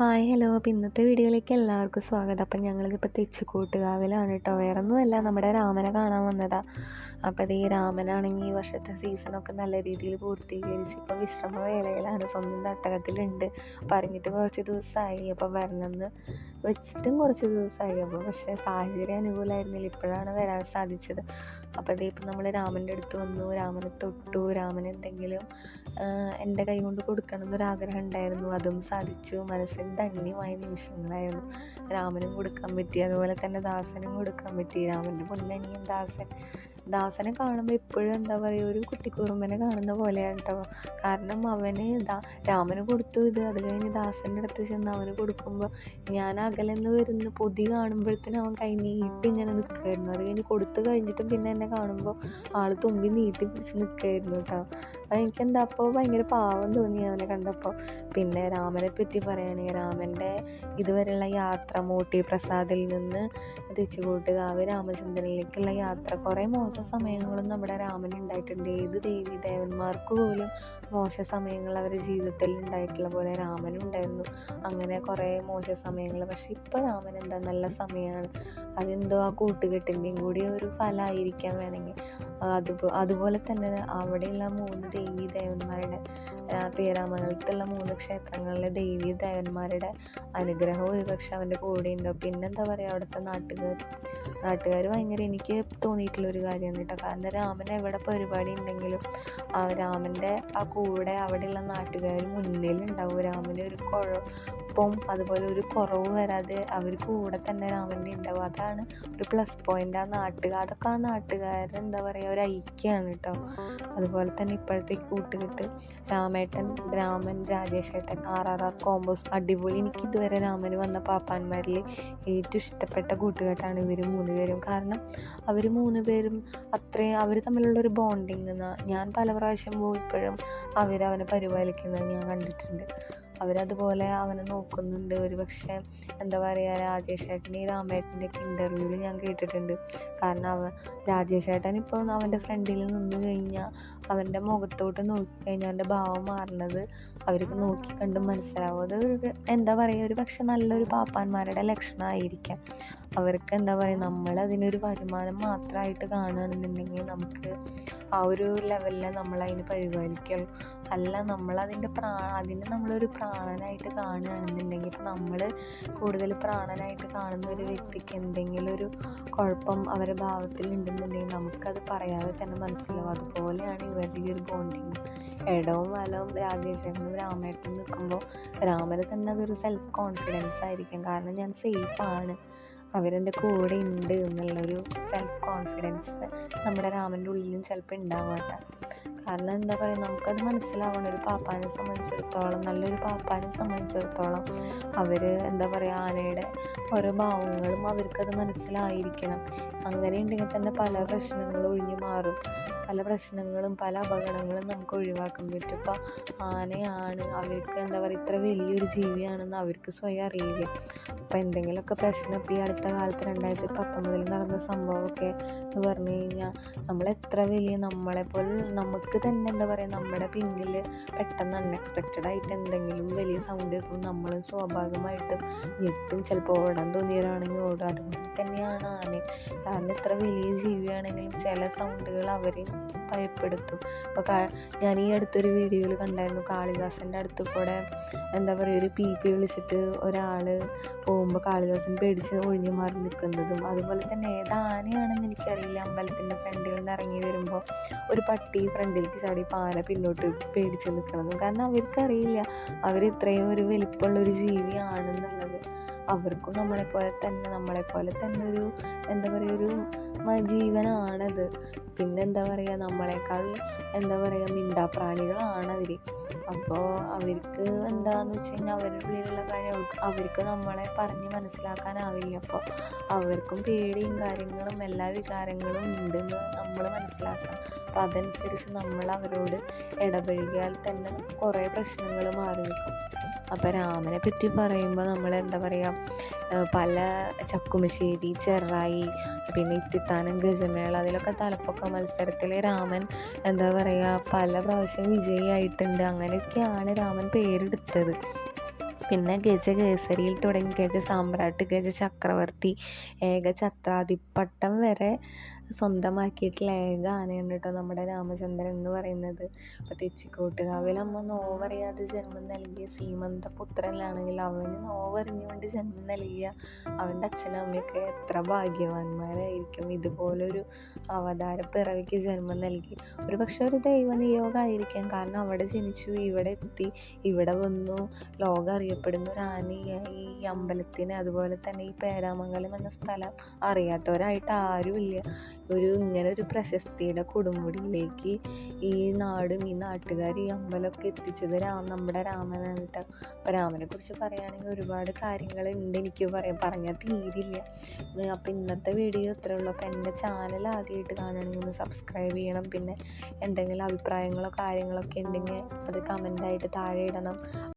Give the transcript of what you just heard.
Hi hello. അപ്പോൾ ഇന്നത്തെ വീഡിയോയിലേക്ക് എല്ലാവർക്കും സ്വാഗതം. അപ്പം ഞങ്ങളിതിപ്പോൾ തെച്ചിക്കൂട്ടുകാവിലാണ് കേട്ടോ വേറെ ഒന്നുമല്ല നമ്മുടെ രാമനെ കാണാൻ വന്നതാ. അപ്പോൾ അത് ഈ രാമനാണെങ്കിൽ ഈ വർഷത്തെ സീസണൊക്കെ നല്ല രീതിയിൽ പൂർത്തീകരിച്ച് ഇപ്പോൾ വിശ്രമ വേളയിലാണ്. സ്വന്തം തട്ടകത്തിലുണ്ട്. പറഞ്ഞിട്ട് കുറച്ച് ദിവസമായി അപ്പോൾ വരണമെന്ന് വെച്ചിട്ടും കുറച്ച് ദിവസമായി അപ്പോൾ പക്ഷേ സാഹചര്യം അനുകൂലമായിരുന്നില്ല ഇപ്പോഴാണ് വരാൻ സാധിച്ചത്. അപ്പോൾ അതേ ഇപ്പം നമ്മൾ രാമന്റെ അടുത്ത് വന്നു. രാമനെ തൊട്ടു. രാമൻ എന്തെങ്കിലും എന്റെ കൈ കൊണ്ട് കൊടുക്കണം എന്നൊരാഗ്രഹം ഉണ്ടായിരുന്നു. അതും സാധിച്ചു. മനസ്സിന് ധന്യമായ നിമിഷങ്ങളായിരുന്നു. രാമനും കൊടുക്കാൻ പറ്റി അതുപോലെ തന്നെ ദാസനും കൊടുക്കാൻ പറ്റി. രാമന്റെ പൊന്നനിയൻ ദാസൻ. ദാസനെ കാണുമ്പോൾ എപ്പോഴും എന്താ പറയുക ഒരു കുട്ടിക്കുറുമ്പനെ കാണുന്ന പോലെയാണ് കേട്ടോ കാരണം അവന് ദാ രാമന് കൊടുത്തു ഇത്. അത് കഴിഞ്ഞ് ദാസന്റെ അടുത്ത് ചെന്ന് അവന് കൊടുക്കുമ്പോൾ ഞാൻ അകലെന്ന് വരുന്ന പൊതി കാണുമ്പോഴത്തേനും അവൻ കൈ നീട്ടി ഇങ്ങനെ നിൽക്കുമായിരുന്നു അത് കഴിഞ്ഞ് കൊടുത്തു കഴിഞ്ഞിട്ടും പിന്നെ എന്നെ കാണുമ്പോൾ ആൾ തുമ്പി നീട്ടി പിടിച്ച് നിൽക്കുമായിരുന്നു കേട്ടോ അപ്പോൾ എനിക്കെന്താ അപ്പോൾ ഭയങ്കര പാവം തോന്നി അവനെ കണ്ടപ്പോൾ പിന്നെ രാമനെ പറ്റി പറയുകയാണെങ്കിൽ രാമന്റെ ഇതുവരെയുള്ള യാത്ര മൂട്ടി പ്രസാദിൽ നിന്ന് തെച്ചുകൂട്ടുകാവ് രാമചന്ദ്രനിലേക്കുള്ള യാത്ര കുറേ മോശ സമയങ്ങളും നമ്മുടെ രാമൻ ഉണ്ടായിട്ടുണ്ട്. ഏത് ദേവി ദേവന്മാർക്ക് പോലും മോശ സമയങ്ങൾ അവരുടെ ജീവിതത്തിൽ ഉണ്ടായിട്ടുള്ള പോലെ രാമനും ഉണ്ടായിരുന്നു. അങ്ങനെ കുറേ മോശ സമയങ്ങൾ പക്ഷെ ഇപ്പോൾ രാമൻ എന്താ നല്ല സമയമാണ്. അതെന്തോ ആ കൂട്ടുകെട്ടിന്റെയും കൂടി ഒരു ഫലമായിരിക്കാം വേണമെങ്കിൽ. അതുപോ അതുപോലെ തന്നെ അവിടെയുള്ള മൂന്ന് ദേവി ദേവന്മാരുടെ പേരാമംഗലത്തുള്ള മൂന്ന് ക്ഷേത്രങ്ങളിലെ ദേവി ദേവന്മാരുടെ അനുഗ്രഹം ഒരുപക്ഷെ അവന്റെ കൂടെ ഉണ്ടാവും പിന്നെന്താ പറയുക അവിടുത്തെ നാട്ടുകാർ. നാട്ടുകാർ ഭയങ്കര എനിക്ക് തോന്നിയിട്ടുള്ള ഒരു കാര്യമാണ് കേട്ടോ. കാരണം രാമൻ എവിടെ പരിപാടി ഉണ്ടെങ്കിലും ആ രാമന്റെ ആ കൂടെ അവിടെയുള്ള നാട്ടുകാർ മുന്നിലുണ്ടാവും. രാമന് ഒരു കുഴപ്പവും അതുപോലെ ഒരു കുറവ് വരാതെ അവർ കൂടെ തന്നെ രാമന്റെ ഉണ്ടാവും. അതാണ് ഒരു പ്ലസ് പോയിന്റ് ആ നാട്ടുകാർ അതൊക്കെ ആ നാട്ടുകാരുടെ എന്താ പറയുക ഒരു ഐക്യമാണ് കേട്ടോ അതുപോലെ തന്നെ ഇപ്പോഴത്തെ കൂട്ടുകെട്ട് രാമേട്ടൻ രാമൻ രാജേഷേട്ടൻ ആർ ആർ ആർ കോമ്പോസ് അടിപൊളി. എനിക്ക് ഇതുവരെ രാമന് വന്ന പാപ്പാന്മാരിൽ ഏറ്റവും ഇഷ്ടപ്പെട്ട കൂട്ടുകെട്ടാണ് ഇവർ മൂന്ന് പേരും. കാരണം അവർ മൂന്ന് പേരും അത്രയും അവർ തമ്മിലുള്ള ഒരു ബോണ്ടിങ് ഞാൻ പല പ്രാവശ്യം പോയിപ്പോഴും അവരവനെ പരിപാലിക്കുന്നത് ഞാൻ കണ്ടിട്ടുണ്ട്. അവരതുപോലെ അവനെ നോക്കുന്നുണ്ട്. ഒരു പക്ഷേ എന്താ പറയുക രാജേഷ് ഏട്ടന്റെ രാമേട്ടന്റെ ഒക്കെ ഇന്റർവ്യൂവിൽ ഞാൻ കേട്ടിട്ടുണ്ട്. കാരണം അവൻ രാജേഷ് ഏട്ടൻ ഇപ്പോൾ അവന്റെ ഫ്രണ്ടിൽ നിന്ന് കഴിഞ്ഞാൽ അവന്റെ മുഖത്തോട്ട് നോക്കി കഴിഞ്ഞാൽ അവന്റെ ഭാവം മാറുന്നത് അവർക്ക് നോക്കി കണ്ട് മനസ്സിലാവും. അത് എന്താ പറയുക ഒരു പക്ഷെ നല്ലൊരു പാപ്പാന്മാരുടെ ലക്ഷണമായിരിക്കാം. അവർക്ക് എന്താ പറയുക നമ്മൾ അതിനൊരു വരുമാനം മാത്രമായിട്ട് കാണുകയാണെന്നുണ്ടെങ്കിൽ നമുക്ക് ആ ഒരു ലെവലിൽ നമ്മളതിനെ പരിപാലിക്കുള്ളൂ അല്ല നമ്മളതിന്റെ പ്രാ അതിനെ നമ്മളൊരു പ്രാണനായിട്ട് കാണുകയാണെന്നുണ്ടെങ്കിൽ ഇപ്പം നമ്മൾ കൂടുതൽ പ്രാണനായിട്ട് കാണുന്ന ഒരു വ്യക്തിക്ക് എന്തെങ്കിലും ഒരു കുഴപ്പം അവരുടെ ഭാവത്തിൽ ഉണ്ടെന്നുണ്ടെങ്കിൽ നമുക്കത് പറയാതെ തന്നെ മനസ്സിലാവും. അതുപോലെയാണ് ഇവരുടെ ഈ ഒരു ബോണ്ടിങ് ഇടവും വലവും രാജേഷനും രാമേട്ടനും നിൽക്കുമ്പോൾ രാമന് തന്നെ അതൊരു സെൽഫ് കോൺഫിഡൻസ് ആയിരിക്കും. കാരണം ഞാൻ സേഫാണ് അവരെന്റെ കൂടെ ഉണ്ട് എന്നുള്ളൊരു സെൽഫ് കോൺഫിഡൻസ് നമ്മുടെ രാമന്റെ ഉള്ളിലും ചിലപ്പോൾ ഉണ്ടാവാട്ടെ കാരണം എന്താ പറയുക നമുക്കത് മനസ്സിലാവണം. ഒരു പാപ്പാനെ സംബന്ധിച്ചിടത്തോളം നല്ലൊരു പാപ്പാനെ സംബന്ധിച്ചിടത്തോളം അവർ എന്താ പറയുക ആനയുടെ ഓരോ ഭാവങ്ങളും അവർക്കത് മനസ്സിലായിരിക്കണം. അങ്ങനെ ഉണ്ടെങ്കിൽ തന്നെ പല പ്രശ്നങ്ങളും ഒഴിഞ്ഞു മാറും. പല പ്രശ്നങ്ങളും പല അപകടങ്ങളും നമുക്ക് ഒഴിവാക്കാൻ പറ്റും. ഇപ്പോൾ ആനയാണ് അവർക്ക് എന്താ പറയുക ഇത്ര വലിയൊരു ജീവിയാണെന്ന് അവർക്ക് സ്വയം അറിയില്ല? അപ്പോൾ എന്തെങ്കിലുമൊക്കെ പ്രശ്നം ഇപ്പോൾ ഈ അടുത്ത കാലത്ത് രണ്ടായിരത്തി പത്തൊമ്പതിൽ നടന്ന സംഭവമൊക്കെ എന്ന് പറഞ്ഞു കഴിഞ്ഞാൽ നമ്മളെത്ര വലിയ നമ്മളെപ്പോലെ നമുക്ക് തന്നെ എന്താ പറയുക നമ്മുടെ പിന്നിൽ പെട്ടെന്ന് അൺഎക്സ്പെക്റ്റഡ് ആയിട്ട് എന്തെങ്കിലും വലിയ സൗണ്ട് കേൾക്കുമ്പോൾ നമ്മൾ സ്വാഭാവികമായിട്ടും ഞെട്ടും. ചിലപ്പോൾ ഓടാൻ തോന്നിയവരാണെങ്കിൽ ഓടും. അതുപോലെ തന്നെയാണ് ആന. കാരണം എത്ര വലിയ ജീവിയാണെങ്കിലും ചില സൗണ്ടുകൾ അവരെ ഭയപ്പെടുത്തും. അപ്പോൾ ഞാൻ ഈ അടുത്തൊരു വീഡിയോയിൽ കണ്ടായിരുന്നു. കാളിദാസന്റെ അടുത്ത് കൂടെ എന്താ പറയുക ഒരു പി പി വിളിച്ചിട്ട് ഒരാൾ പോകുമ്പോൾ കാളിദാസൻ പേടിച്ച് ഒഴിഞ്ഞു മാറി നിൽക്കുന്നതും. അതുപോലെ തന്നെ ഏത് ആനയാണെന്ന് എനിക്കറിയില്ല. അമ്പലത്തിന്റെ ഫ്രണ്ടിൽ നിന്ന് ഇറങ്ങി വരുമ്പോൾ ഒരു പട്ടി ഫ്രണ്ടിലേക്ക് ചാടി പാന പിന്നോട്ട് പേടിച്ച് നിൽക്കണം കാരണം അവർക്കറിയില്ല അവർ ഇത്രയും ഒരു വലിപ്പമുള്ള ഒരു ജീവിയാണെന്നുള്ളത്. അവർക്കും നമ്മളെപ്പോലെ തന്നെ നമ്മളെ പോലെ തന്നെ ഒരു എന്താ പറയുക ഒരു ജീവനാണത്. പിന്നെ എന്താ പറയുക നമ്മളെക്കാൾ എന്താ പറയുക മിണ്ടാപ്രാണികളാണ് അവർ അപ്പോൾ അവർക്ക് എന്താന്ന് വെച്ച് കഴിഞ്ഞാൽ അവരുടെ ഉള്ളിലുള്ള കാര്യം അവർക്ക് നമ്മളെ പറഞ്ഞ് മനസ്സിലാക്കാനാവില്ല. അപ്പോൾ അവർക്കും പേടിയും കാര്യങ്ങളും എല്ലാ വികാരങ്ങളും ഉണ്ടെന്ന് നമ്മൾ മനസ്സിലാക്കണം. അപ്പോൾ അതനുസരിച്ച് നമ്മൾ അവരോട് ഇടപഴകിയാൽ തന്നെ കുറേ പ്രശ്നങ്ങൾ മാറി നിൽക്കും അപ്പോൾ രാമനെ പറ്റി പറയുമ്പോൾ നമ്മൾ എന്താ പറയുക പല ചക്കുമശ്ശേരി ചെറായി പിന്നെ ഇത്തിത്താനം ഗജമേള അതിലൊക്കെ തലപ്പൊക്ക മത്സരത്തിൽ രാമൻ എന്താ പറയുക പല പ്രാവശ്യം വിജയിയായിട്ടുണ്ട്. അങ്ങനെയൊക്കെയാണ് രാമൻ പേരെടുത്തത്. പിന്നെ ഗജകേസരിയിൽ തുടങ്ങി ഗജ സാമ്രാട്ട് ഗജ ചക്രവർത്തി ഏക ഛത്രാധിപട്ടം വരെ സ്വന്തമാക്കിയിട്ടുള്ള ഏക ആനയാണ് കേട്ടോ നമ്മുടെ രാമചന്ദ്രൻ എന്ന് പറയുന്നത്. അപ്പോൾ തെച്ചിക്കോട്ടുകാവിൽ അമ്മ നോവറിയാതെ ജന്മം നൽകിയ സീമന്ത പുത്രനാണെങ്കിൽ അവന് നോവറിഞ്ഞുകൊണ്ട് ജന്മം നൽകിയ അവന്റെ അച്ഛനും അമ്മയൊക്കെ എത്ര ഭാഗ്യവാന്മാരായിരിക്കും. ഇതുപോലൊരു അവതാര പിറവിക്ക് ജന്മം നൽകി. ഒരു പക്ഷെ ഒരു ദൈവനിയോഗമായിരിക്കാം. കാരണം അവിടെ ജനിച്ചു ഇവിടെ എത്തി ഇവിടെ വന്നു. ലോകം അറിയപ്പെടുന്ന ഒരു ആനയായി ഈ അമ്പലത്തിന്. അതുപോലെ തന്നെ ഈ പേരാമംഗലം എന്ന സ്ഥലം അറിയാത്തവരായിട്ട് ആരുമില്ല. ഒരു ഇങ്ങനെ ഒരു പ്രശസ്തിയുടെ കൊടുമുടിയിലേക്ക് ഈ നാടും ഈ നാട്ടുകാരും ഈ അമ്പലമൊക്കെ എത്തിച്ചത് രാം നമ്മുടെ രാമനാണ് അപ്പോൾ രാമനെ കുറിച്ച് പറയുകയാണെങ്കിൽ ഒരുപാട് കാര്യങ്ങളുണ്ട് എനിക്ക് പറയാം പറഞ്ഞാൽ തീരില്ല. അപ്പോൾ ഇന്നത്തെ വീഡിയോ ഇത്രേ ഉള്ളൂ. അപ്പോൾ എന്റെ ചാനൽ ആദ്യമായിട്ട് കാണുകയാണെങ്കിൽ ഒന്ന് സബ്സ്ക്രൈബ് ചെയ്യണം. പിന്നെ എന്തെങ്കിലും അഭിപ്രായങ്ങളോ കാര്യങ്ങളൊക്കെ ഉണ്ടെങ്കിൽ അത് കമന്റായിട്ട് താഴെ ഇടണം.